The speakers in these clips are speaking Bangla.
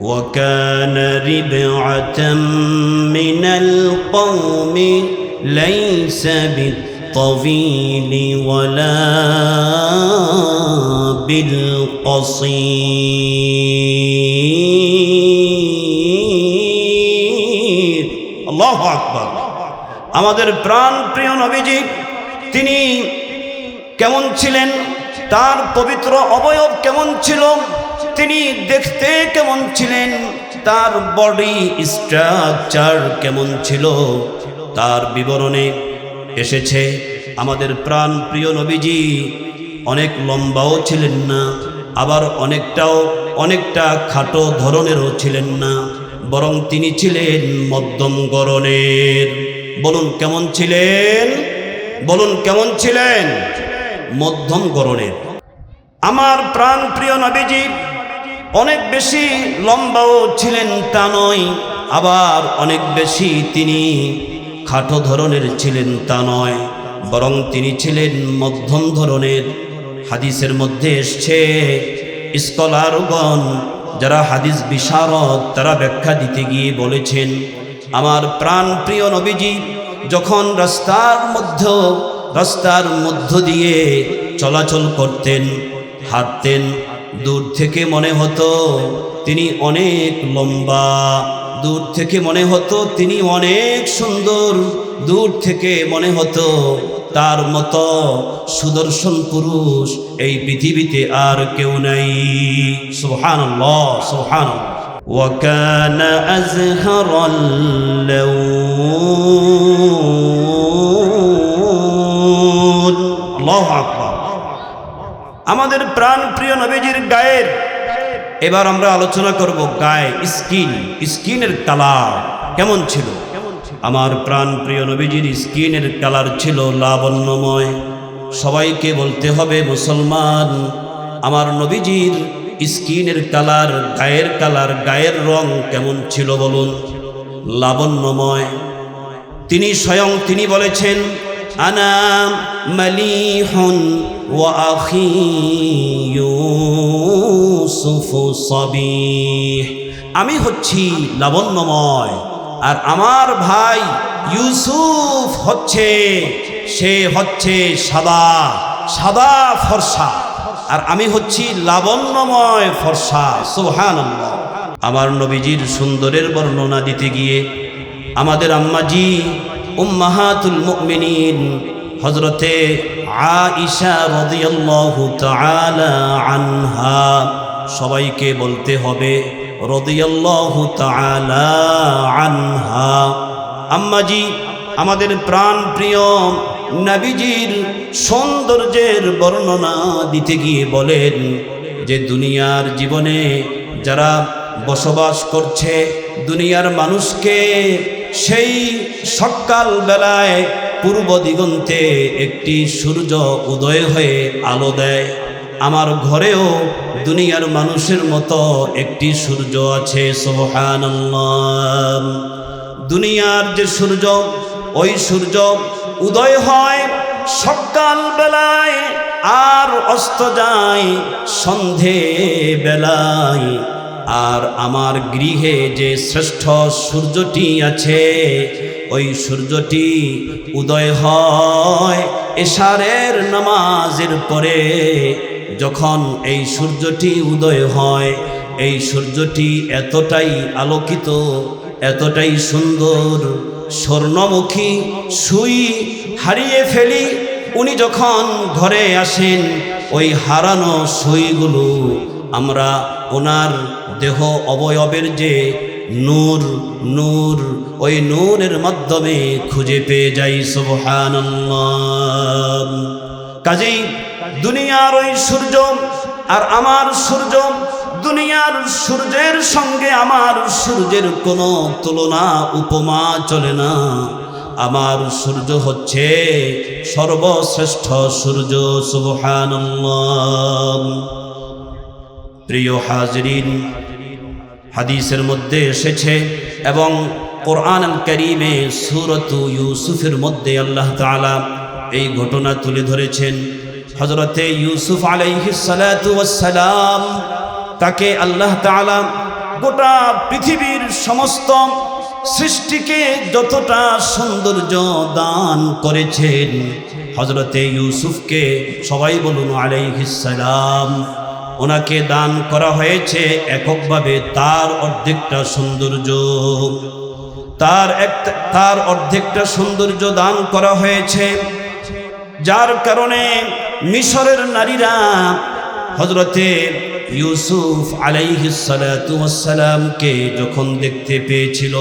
وكان ربعة من القوم ليس بالطويل ولا بالقصير الله أكبر আমাদের প্রাণ প্রিয় নবীজি তিনি কেমন ছিলেন তার পবিত্র অবয়ব কেমন ছিল তিনি দেখতে কেমন ছিলেন? তার বডি স্ট্রাকচার কেমন ছিল? তার বিবরণে এসেছে, আমাদের প্রাণ প্রিয় নবীজি, অনেক লম্বাও ছিলেন না, আবার অনেকটাও, অনেকটা খাটো ধরনেরও ছিলেন না, বরং তিনি ছিলেন মধ্যম গরনের বলুন, কেমন ছিলেন? বলুন, কেমন ছিলেন? মধ্যম গরনের আমার প্রাণ প্রিয় নবীজি অনেক বেশি লম্বাও ছিলেন তা নয়, আবার অনেক বেশি তিনি খাটো ধরনের ছিলেন তা নয়, বরং তিনি ছিলেন মধ্যম ধরনের। হাদিসের মধ্যে এসছে, স্কলারগণ যারা হাদিস বিশারদ তারা ব্যাখ্যা দিতে গিয়ে বলেছেন, আমার প্রাণ প্রিয় নবীজি, যখন রাস্তার মধ্য রাস্তার মধ্য দিয়ে চলাচল করতেন, হাঁটতেন দূর থেকে মনে হতো তিনি অনেক লম্বা দূর থেকে মনে হতো তিনি অনেক সুন্দর দূর থেকে মনে হতো তার মতো সুদর্শন পুরুষ এই পৃথিবীতে আর কেউ নাই সুহান সুহান وكان أزهر اللون আমাদের প্রাণ প্রিয় নবীজির গায়ের। এবার আমরা আলোচনা করব গায়ে স্কিন, স্কিনের কালার। কেমন ছিল? আমার প্রাণ প্রিয় নবীজির স্কিনের কালার ছিল লাবণ্যময়। সবাইকে বলতে হবে, মুসলমান, আমার নবীজির স্কিনের কালার, গায়ের কালার, গায়ের রং কেমন ছিল বলুন? লাবণ্যময়। তিনি স্বয়ং তিনি বলেছেন, আনা ওয়া আখি ইউসুফু সাবিহ আমি হচ্ছি লাবণ্যময়, আর আমার ভাই ইউসুফ হচ্ছে, সে হচ্ছে সাদা সাদা ফর্সা, আর আমি হচ্ছি লাবণ্যময় ফর্সা সোহান আমার নবীজির সুন্দরের বর্ণনা দিতে গিয়ে আমাদের আম্মাজি উম্মাহাতুল মুমিনিন হজরতে আনহা সবাইকে বলতে হবে আনহা। আম্মাজি, আমাদের প্রাণ প্রিয় নবীজির সৌন্দর্যের বর্ণনা দিতে গিয়ে বলেন যে, দুনিয়ার জীবনে যারা বসবাস করছে, দুনিয়ার মানুষকে সেই সকাল বেলায় পূর্ব দিগন্তে একটি সূর্য উদয় হয়ে আলো দেয়। আমার ঘরেও দুনিয়ার মানুষের মতো একটি সূর্য আছে সোহান দুনিয়ার যে সূর্য, ওই সূর্য উদয় হয় সকাল বেলায় আর অস্ত যায় সন্ধে বেলায় আর আমার গৃহে যে শ্রেষ্ঠ সূর্যটি আছে, ওই সূর্যটি উদয় হয় এশারের নামাজের পরে। যখন এই সূর্যটি উদয় হয়, এই সূর্যটি এতটাই আলোকিত, এতটাই সুন্দর, স্বর্ণমুখী, সুই হারিয়ে ফেলি। উনি যখন ঘরে আসেন, ওই হারানো সুইগুলো আমরা ওনার দেহ অবয়বের যে নূর নূর, ওই নূরের মাধ্যমে খুঁজে পেয়ে যাই সুবহান কাজেই দুনিয়ার ওই সূর্য আর আমার সূর্য, দুনিয়ার সূর্যের সঙ্গে আমার সূর্যের কোনো তুলনা, উপমা চলে না। আমার সূর্য হচ্ছে সর্বশ্রেষ্ঠ সূর্য সুবহান প্রিয় হাজরিন, হাদিসের মধ্যে এসেছে এবং কোরআন করিমে সুরত ইউসুফের মধ্যে আল্লাহ তালা এই ঘটনা তুলে ধরেছেন। হজরতে ইউসুফ আলাইহিসালাম তাকে আল্লাহ তালা গোটা পৃথিবীর সমস্ত সৃষ্টিকে যতটা সৌন্দর্য দান করেছেন হজরতে ইউসুফকে সবাই বলুন আলাইহিসালাম ওনাকে দান করা হয়েছে এককভাবে তার অর্ধেকটা সৌন্দর্য। তার এক তার অর্ধেকটা সৌন্দর্য দান করা হয়েছে, যার কারণে মিশরের নারীরা হজরতে ইউসুফ আলাইহিসালামকে যখন দেখতে পেয়েছিল,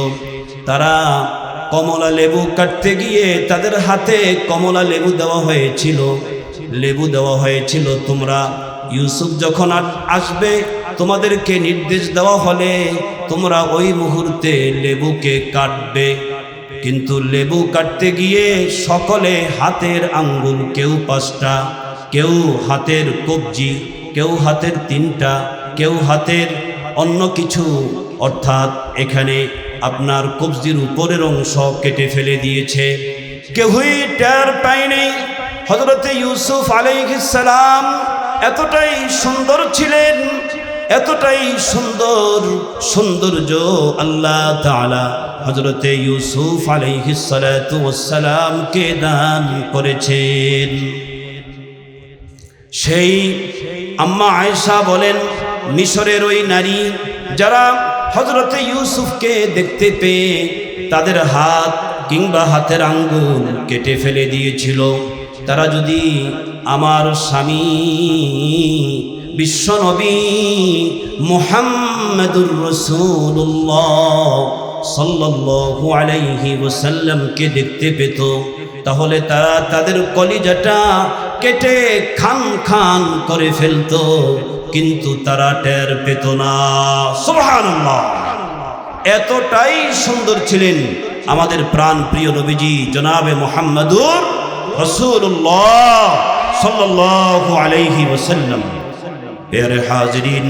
তারা কমলা লেবু কাটতে গিয়ে তাদের হাতে কমলা লেবু দেওয়া হয়েছিল। লেবু দেওয়া হয়েছিল তোমরা ইউসুফ যখন আসবে, তোমাদেরকে নির্দেশ দেওয়া হলে তোমরা ওই মুহূর্তে লেবুকে কাটবে। কিন্তু লেবু কাটতে গিয়ে সকলে হাতের আঙ্গুল, কেউ পাঁচটা, কেউ হাতের কবজি, কেউ হাতের তিনটা, কেউ হাতের অন্য কিছু। অর্থাৎ এখানে আপনার কবজির উপরের অংশ কেটে ফেলে দিয়েছে। কেউই টের পায়নি। হজরতে ইউসুফ আলাইহিসসালাম এতটাই সুন্দর ছিলেন, এতটাই সুন্দর সৌন্দর্য আল্লাহ তাআলা হজরতে ইউসুফ আলাইহিসসালামকে দান করেছেন। সেই আম্মা আয়েশা বলেন, মিশরের ওই নারী যারা হজরতে ইউসুফকে দেখতে পেয়ে তাদের হাত কিংবা হাতের আঙ্গুল কেটে ফেলে দিয়েছিল। তারা যদি আমার স্বামী বিশ্বনবী মুহাম্মদুর রসুল্লাহ সাল্লাল্লাহু আলাইহি ওয়াসাল্লামকে দেখতে পেত, তাহলে তারা তাদের কলিজাটা কেটে খান খান করে ফেলতো, কিন্তু তারা টের পেত না। সুবহানাল্লাহ। এতটাই সুন্দর ছিলেন আমাদের প্রাণ প্রিয় নবীজি জনাবে মোহাম্মদুর রসুল্লাহ সাল্লাল্লাহু আলাইহি ওয়াসাল্লাম এর হাজরিন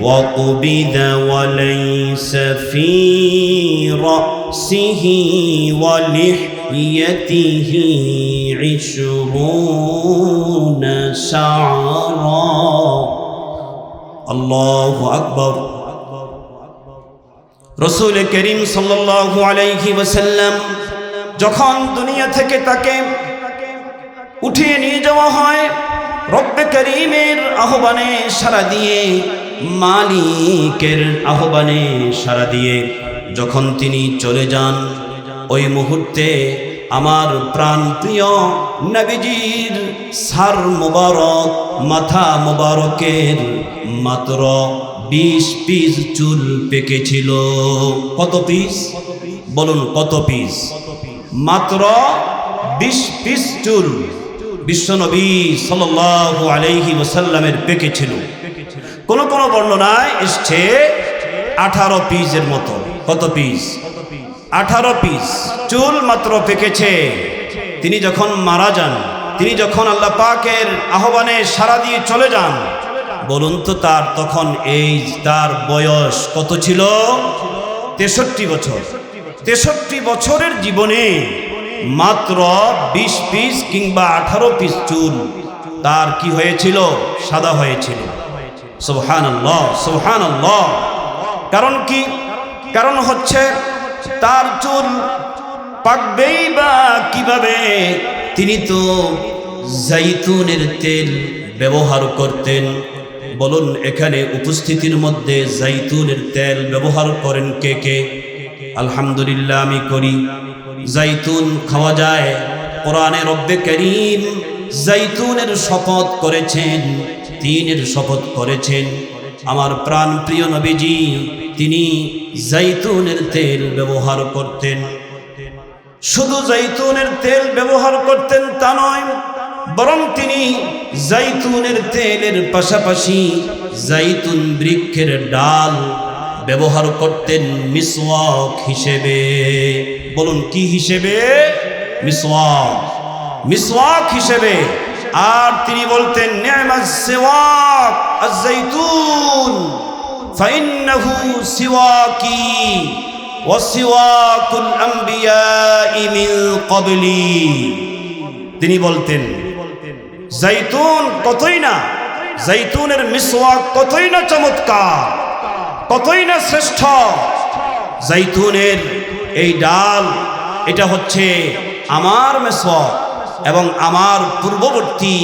وقبض وليس في رأسه ولحيته عشرون شعرا الله أكبر রসুল করিম সাল্লাল্লাহু আলাইহি ওয়াসাল্লাম যখন দুনিয়া থেকে তাকে উঠিয়ে নিয়ে যাওয়া হয়, রব্বে করিমের আহ্বানে সারা দিয়ে, মালিকের আহ্বানে সারা দিয়ে যখন তিনি চলে যান, ওই মুহূর্তে আমার প্রাণ প্রিয় নবীজির সার মোবারক, মাথা মোবারকের মাত্র বিশ পিস চুল পেকেছিল। কত পিস? বলুন, কত পিস? মাত্র বিশ পিস চুল বিশ্বনবী সাল্লাল্লাহু আলাইহি ওসাল্লামের পেকেছিল। কোন কোন বর্ণনায় এসছে আঠারো পিসের মতো। কত পিস? আঠারো পিস চুল মাত্র পেকেছে। তিনি যখন মারা যান, তিনি যখন আল্লাহ পাকের আহ্বানে সারা দিয়ে চলে যান বলুন তো তার তখন এই তার বয়স কত ছিল? তেষট্টি বছর। তেষট্টি বছরের জীবনে মাত্র বিশ পিস কিংবা আঠারো পিস চুল, তার কি হয়েছিল? সাদা হয়েছিল। সোহান সোহান কারণ কি? কারণ হচ্ছে তার চুল পাকবেই বা কীভাবে? তিনি তো জাইতুনের তেল ব্যবহার করতেন। বলুন, এখানে উপস্থিতির মধ্যে জাইতুনের তেল ব্যবহার করেন কে কে? আলহামদুলিল্লাহ, আমি করি। জাইতুন খাওয়া যায়। কোরআনে রব্বে করিম জাইতুনের শপথ করেছেন, তিনের শপথ করেছেন। আমার প্রাণ প্রিয় নবীজি, তিনি জাইতুনের তেল ব্যবহার করতেন। শুধু জাইতুনের তেল ব্যবহার করতেন তা নয় বরং তিনি জাইতুনের তেলের পাশাপাশি জাইতুন বৃক্ষের ডাল ব্যবহার করতেন মিসওয়াক হিসেবে। বলুন, কি হিসেবে? মিসওয়াক। মিসওয়াক হিসেবে। আর তিনি বলতেন নি'মাস সিওয়াক আজ-জাইতুন ফাইন্নাহু সিওয়াকি ওয়াসিওয়াকুল আম্বিয়াই মিন ক্বাবলি। তিনি বলতেন জাইতুন কতই না? জাইতুনের মিসওয়াক কতই না চমৎকার? কতই না শ্রেষ্ঠ? জৈতুনের এই ডাল, এটা হচ্ছে আমার মেসওয়াক এবং আমার পূর্ববর্তী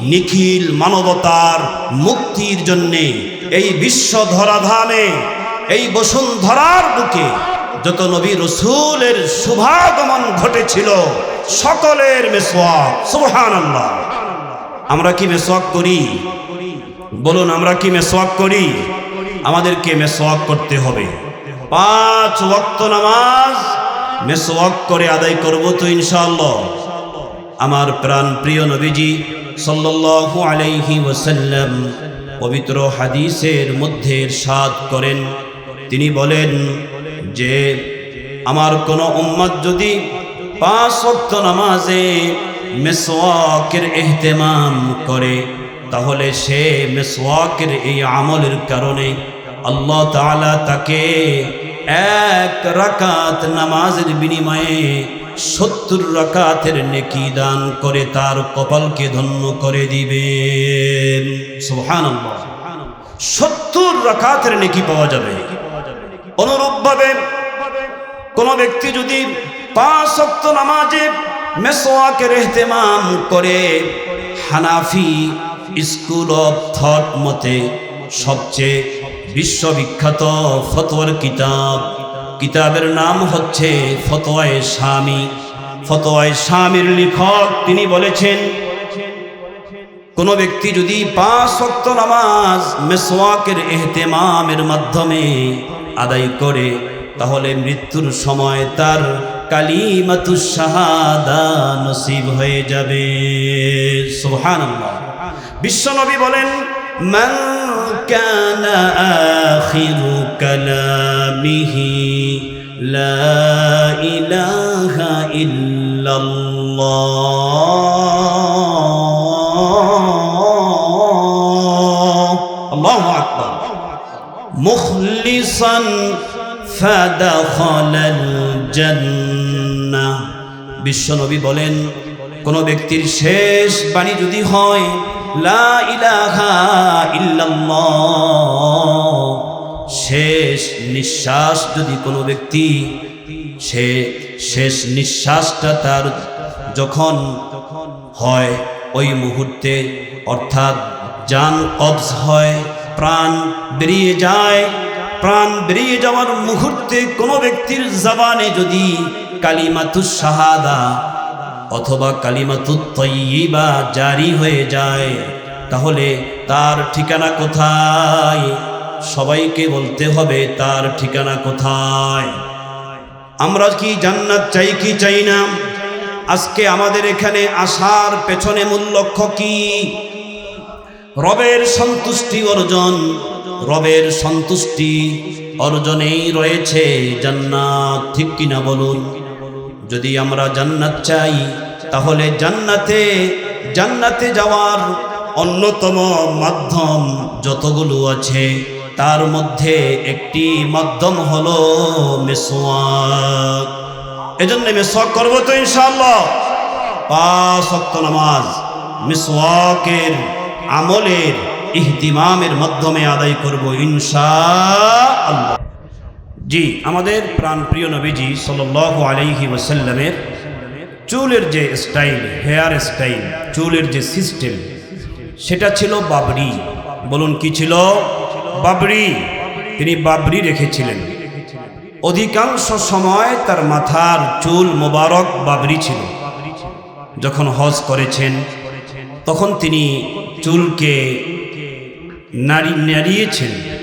নিখিল মানবতার মুক্তির জন্যে এই বিশ্ব ধরাধামে এই বসুন্ধরার বুকে যত নবী রসুলের শুভাগমন ঘটেছিল, সকলের মেসওয়াক সুবহান আমরা কি মেসওয়াক করি? বলুন, আমরা কি মেসওয়াক করি? আমাদেরকে মেসওয়াক করতে হবে। পাঁচ ওয়াক্ত নামাজ মেসওয়াক করে আদায় করব তো ইনশাআল্লাহ। আমার প্রাণ প্রিয় নবীজি সাল্লাল্লাহু আলাইহি ওয়াসাল্লাম পবিত্র হাদিসের মধ্যে সাদ করেন। তিনি বলেন যে, আমার কোনো উম্মত যদি পাঁচ ওয়াক্ত নামাজে মেসওয়াকের এহতেমাম করে, তাহলে সে মেসওয়াকের এই আমলের কারণে আল্লাহ তাআলা তাকে এক রাকাত নামাজের বিনিময়ে সত্তর রাকাতের নেকি দান করে তার কপালকে ধন্য করে দিবেন। সুবহানাল্লাহ। সত্তর রাকাতের নেকি পাওয়া যাবে। অনুরূপভাবে কোন ব্যক্তি যদি পাঁচ শক্ত নামাজে মেসোয়াকের এহতেমাম করে হানাফি স্কুল অফ থট মতে সবচেয়ে বিশ্ববিখ্যাত ফতোয়ার কিতাব। কিতাবের নাম হচ্ছে ফতোয়ায় স্বামী ফতোয়ায় স্বামীর লেখক তিনি বলেছেন, কোন ব্যক্তি যদি পাঁচ শক্ত নামাজ মেসোয়াকের এহতেমামের মাধ্যমে আদায় করে, তাহলে মৃত্যুর সময় তার কালিমাতু শাহাদা নসিব হয়ে যাবে। সুবহানাল্লাহ। বিশ্বনবী বলেন, মান কানা আখিরু কালামিহি, লা ইলাহা ইল্লাল্লাহ। আল্লাহু আকবার। মুখলিসান ফাদাখালাল জান্নাহ বিশ্বনবী বলেন, কোন ব্যক্তির শেষ বাণী যদি হয়, লা শেষ নিঃশ্বাস যদি কোনো ব্যক্তি, সে শেষ নিঃশ্বাসটা তার যখন হয়, ওই মুহূর্তে অর্থাৎ যান কবজ হয়, প্রাণ বেরিয়ে যায়, প্রাণ বেরিয়ে যাওয়ার মুহূর্তে কোনো ব্যক্তির জবানে যদি কালিমাতুস শাহাদা অথবা কালিমাতুত তৈবা জারি হয়ে যায়। তাহলে তার ঠিকানা কোথায়? সবাইকে বলতে হবে তার ঠিকানা কোথায়। আমরা কি জান্নাত চাই কি চাই না? আজকে আমাদের এখানে আসার পেছনে মূল লক্ষ্য কি? রবের সন্তুষ্টি অর্জন। রবের সন্তুষ্টি অর্জনেই রয়েছে জান্নাত, ঠিক কিনা বলুন? যদি আমরা জান্নাত চাই, তাহলে জান্নাতে জান্নাতে যাওয়ার অন্যতম মাধ্যম যতগুলো আছে, তার মধ্যে একটি মাধ্যম হলো মেসোয়াক এজন্য মেসোয়াক করব তো ইনশাল্লাহ পাঁচ ওয়াক্ত নামাজ মিসওয়াকের আমলের ইহতিমামের মাধ্যমে আদায় করব ইনশা আল্লাহ জি, আমাদের প্রাণপ্রিয় নবীজি সাল্লাল্লাহু আলাইহি ওয়াসাল্লামের চুলের যে স্টাইল হেয়ার স্টাইল চুলের যে সিস্টেম সেটা ছিল বাবরি। বলুন কি ছিল? বাবরি। তিনি বাবরি রেখেছিলেন। অধিকাংশ সময় তার মাথার চুল মোবারক বাবরি ছিল। যখন হজ করেছেন, তখন তিনি চুলকে নারী নাড়িয়েছেন।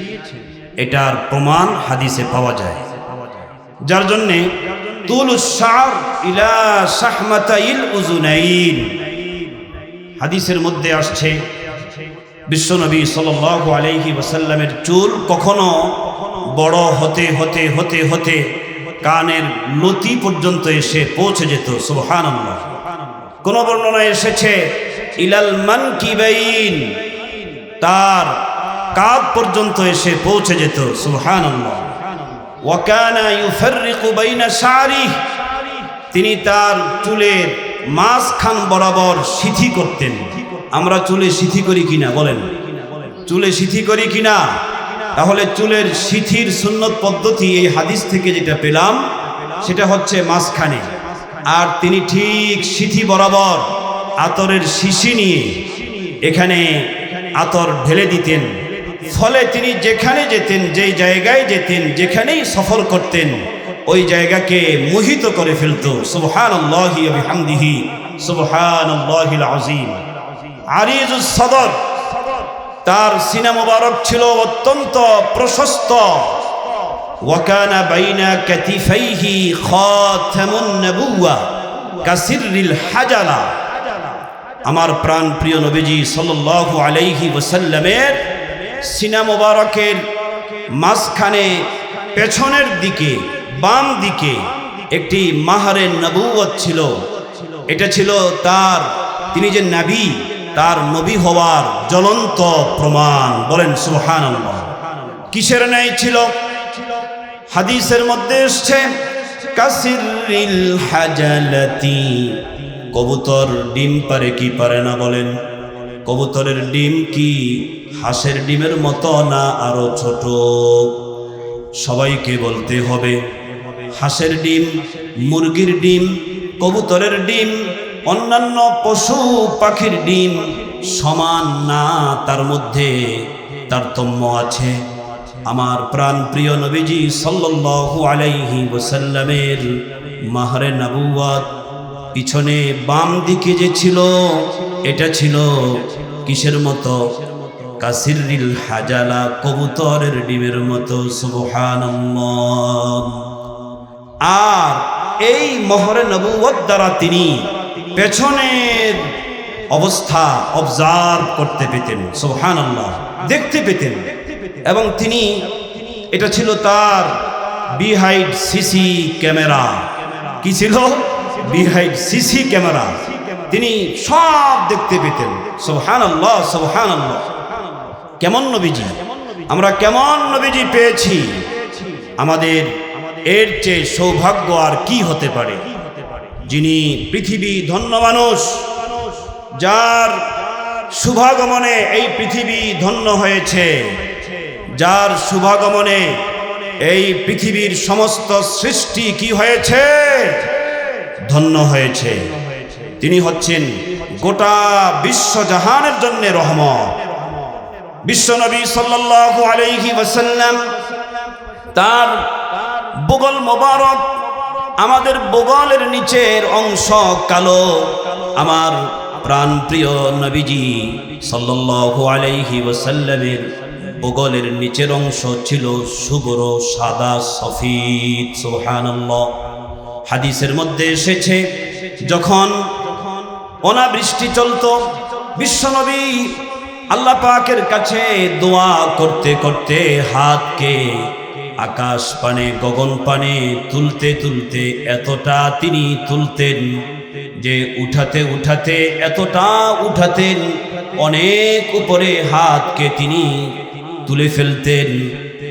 এটার প্রমাণ হাদিসে পাওয়া যায়। যার জন্যে হাদিসের মধ্যে আসছে বিশ্বনবী সাল্লাল্লাহু আলাইহি ওয়াসাল্লামের চুল কখনো বড় হতে হতে হতে হতে কানের লতি পর্যন্ত এসে পৌঁছে যেত, সুবহানাল্লাহ। কোন বর্ণনায় এসেছে, ইলাল মান কিবাইন তার কাপ পর্যন্ত এসে পৌঁছে যেত শারিহ, তিনি তার চুলের মাঝখান বরাবর সিথি করতেন। আমরা চুলে সিথি করি কিনা বলেন। চুলে সিথি করি কিনা? তাহলে চুলের সিথির সুন্নত পদ্ধতি এই হাদিস থেকে যেটা পেলাম, সেটা হচ্ছে মাঝখানে। আর তিনি ঠিক সিথি বরাবর আতরের শিশি নিয়ে এখানে আতর ঢেলে দিতেন। ফলে তিনি যেখানে যেতেন, যেই জায়গায় যেতেন, যেখানেই সফর করতেন, ওই জায়গাকে মোহিত করে ফেলত। সুবহান সুবহান তার সিনা ছিল অত্যন্ত প্রশস্ত। হাজালা। আমার প্রাণ প্রিয় নবীজি সাল্লাল্লাহু আলাইহি ওয়াসাল্লামের সিনা মোবারকের মাঝখানে, পেছনের দিকে, বাম দিকে একটি মাহারের নবুয়ত ছিল। এটা ছিল তার, তিনি যে নাবী, তার নবী হওয়ার জ্বলন্ত প্রমাণ। বলেন সুহান কিসের ন্যায় ছিল? হাদিসের মধ্যে এসছে কবুতর ডিম পারে কি পারে না বলেন। কবুতরের ডিম কি হাঁসের ডিমের মতো না আরও ছোট? সবাইকে বলতে হবে, হাঁসের ডিম, মুরগির ডিম, কবুতরের ডিম, অন্যান্য পশু পাখির ডিম সমান না তার মধ্যে তারতম্য আছে। আমার প্রাণ প্রিয় নবীজি সাল্লাল্লাহু আলাইহি ওয়াসাল্লামের মাহরে নবুয়াত পিছনে বাম দিকে যে ছিল, এটা ছিল কিসের মতো? কাসিরিল হাজালা, কবুতরের ডিমের মতো, সুবহানাল্লাহ। আর এই মহরে নবুয়ত দ্বারা তিনি পেছনের অবস্থা অবজার্ভ করতে পেতেন সোহান দেখতে পেতেন। এবং তিনি, এটা ছিল তার বিহাইড সিসি ক্যামেরা। কি ছিল? Behind CC camera. তিনি সব দেখতে পেতেন সোহান আল্লাহ সোহান আল্লাহ কেমন নবীজি? আমরা কেমন নবীজি পেয়েছি? আমাদের এর চেয়ে সৌভাগ্য আর কি হতে পারে? যিনি পৃথিবী ধন্য মানুষ, যার শুভাগমনে এই পৃথিবী ধন্য হয়েছে, যার শুভাগমনে এই পৃথিবীর সমস্ত সৃষ্টি কি হয়েছে? ধন্য হয়েছে। তিনি হচ্ছেন গোটা বিশ্বজাহানের জন্য রহমত। বিশ্বনবী সাল্লাল্লাহু আলাইহি ওয়াসাল্লাম, তার বগল মোবারক আমাদের বগলের নিচের অংশ কালো। আমার প্রাণ প্রিয় নবীজি সাল্লাল্লাহু আলাইহি ওয়াসাল্লামের বগলের নিচের অংশ ছিল সুবর, সাদা, সফিদ, সুবহানাল্লাহ। হাদিসের মধ্যে এসেছে, যখন অনাবৃষ্টি চলত বিশ্বনবী আল্লাহ পাকের কাছে দোয়া করতে করতে হাতকে আকাশ পানে, গগন পানে তুলতে তুলতে এতটা তিনি তুলতেন যে উঠাতে উঠাতে, এতটা উঠাতেন অনেক উপরে হাতকে তিনি তুলে ফেলতেন।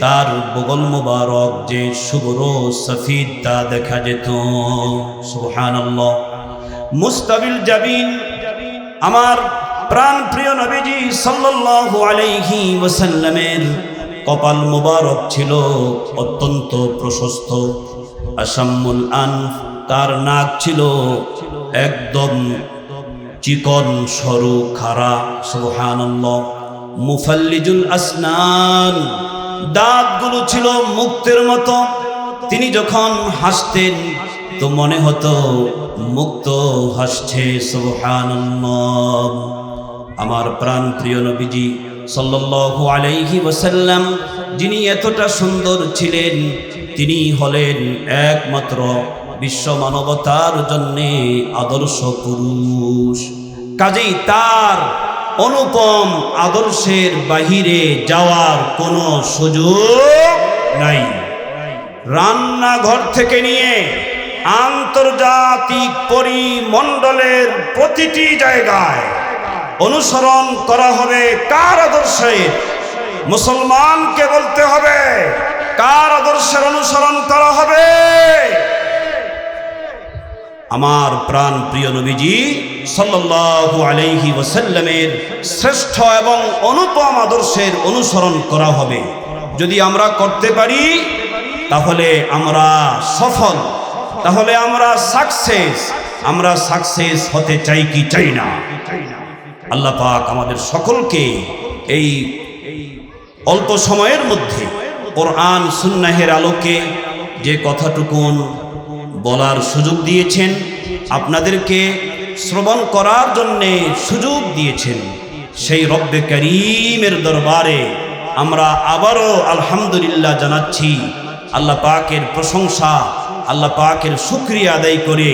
তার বগল মোবারক যে সুবর সফিদ তা দেখা যেত। সুবহানাল্লাহ। মুস্তাবিল জাবিন, আমার প্রাণ প্রিয় নবীজি সাল্লাল্লাহু আলাইহি ওয়াসাল্লামের কপাল মোবারক ছিল অত্যন্ত প্রশস্ত। আসাম্মুল আন তার নাক ছিল একদম চিকন, সরু, খাড়া, সুবহানাল্লাহ। মুফাল্লিজুল আসনান দাঁতগুলো ছিল মুক্তের মতো। তিনি যখন হাসতেন তো মনে হতো মুক্ত হাসছে, সুবহানাল্লাহ। আমার প্রাণ প্রিয় নবীজি সাল্লাল্লাহু আলাইহি ওয়াসাল্লাম, যিনি এতটা সুন্দর ছিলেন, তিনি হলেন একমাত্র বিশ্ব মানবতার জন্যে আদর্শ পুরুষ। কাজেই তার অনুপম আদর্শের বাহিরে যাওয়ার কোনো সুযোগ নাই। রান্নাঘর থেকে নিয়ে আন্তর্জাতিক পরিমণ্ডলের প্রতিটি জায়গায় অনুসরণ করা হবে কার আদর্শে? মুসলমানকে বলতে হবে, কার আদর্শের অনুসরণ করা হবে? আমার প্রাণ প্রিয় নবীজি সাল্লাল্লাহু আলাইহি ওয়াসাল্লামের শ্রেষ্ঠ এবং অনুপম আদর্শের অনুসরণ করা হবে। যদি আমরা করতে পারি, তাহলে আমরা সফল, তাহলে আমরা সাকসেস আমরা সাকসেস হতে চাই কি চাই না? আল্লাহ পাক আমাদের সকলকে এই অল্প সময়ের মধ্যে কোরআন সুন্নাহের আলোকে যে কথাটুকুন বলার সুযোগ দিয়েছেন, আপনাদেরকে শ্রবণ করার জন্যে সুযোগ দিয়েছেন, সেই রব্বে করিমের দরবারে আমরা আবারও আলহামদুলিল্লাহ জানাচ্ছি, আল্লাহ পাকের প্রশংসা, আল্লাহ পাকের শুক্রিয়া আদায় করে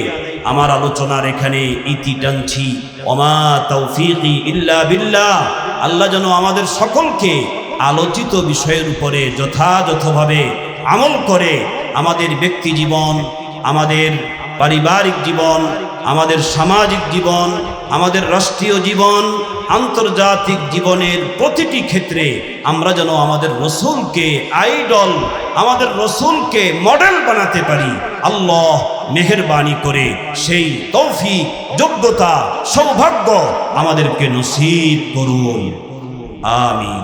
আমার আলোচনার এখানে ইতি টানছি। অমা তৌফিকি ইল্লা বিল্লাহ। আল্লাহ যেন আমাদের সকলকে আলোচিত বিষয়ের উপরে যথাযথভাবে আমল করে আমাদের ব্যক্তি জীবন, আমাদের পারিবারিক জীবন, আমাদের সামাজিক জীবন, আমাদের রাষ্ট্রীয় জীবন, আন্তর্জাতিক জীবনের প্রতিটি ক্ষেত্রে আমরা যেন আমাদের রসুলকে, আইডল, আমাদের রসুলকে মডেল বানাতে পারি। আল্লাহ মেহেরবানি করে সেই তৌফিক যোগ্যতা সৌভাগ্য আমাদেরকে নসিব করুন। আমি